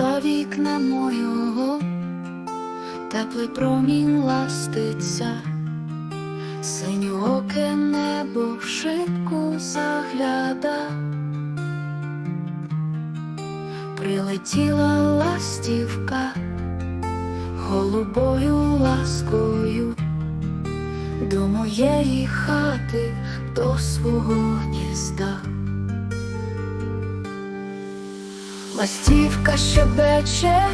за вікна мого, теплий промінь ластиться, синьооке небо в шибку загляда, прилетіла ластівка голубою ласкою до моєї хати, до свого гнізда. Ластівка щебече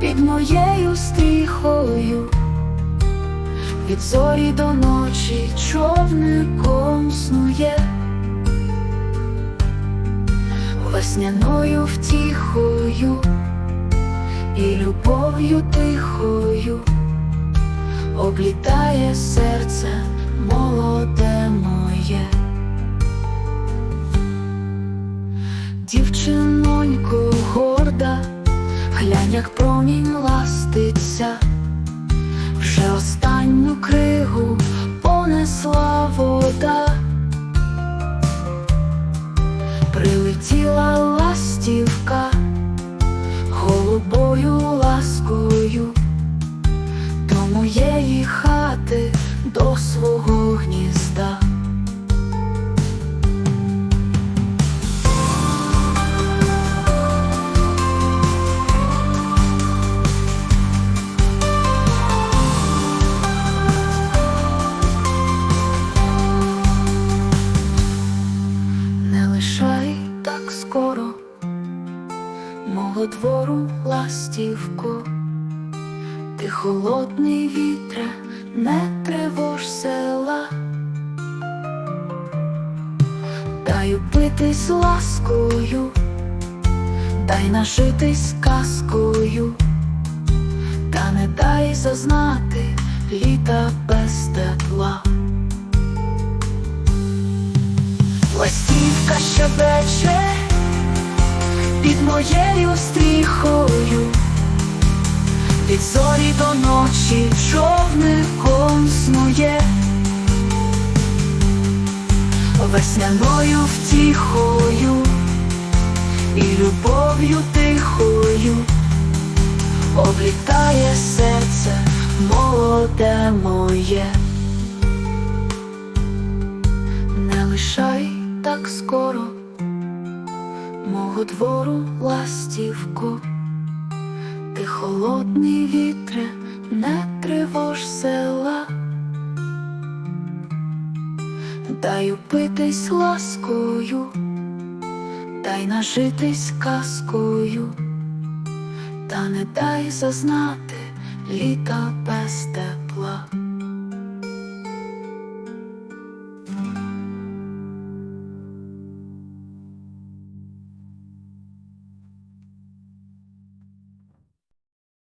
під моєю стріхою, від зорі до ночі човником снує, весняною втіхою і любов'ю тихою облітає серце молоде моє. Ластиться, вже останню кригу понесла вода, прилетіла ластівка голубою ласкою так скоро мого двору ластівко, ти холодний вітре, не тривож села, дай упитись ласкою, дай нажитись казкою, та не дай зазнати літа без тепла. Ластівка щебече під моєю стріхою, від зорі до ночі човником снує, весняною втіхою і любов'ю тихою облітає серце молоде моє. Так скоро мого двору ластівку, ти холодний вітре, не тривож села, дай упитись ласкою, дай нажитись казкою, та не дай зазнати літа без тебе.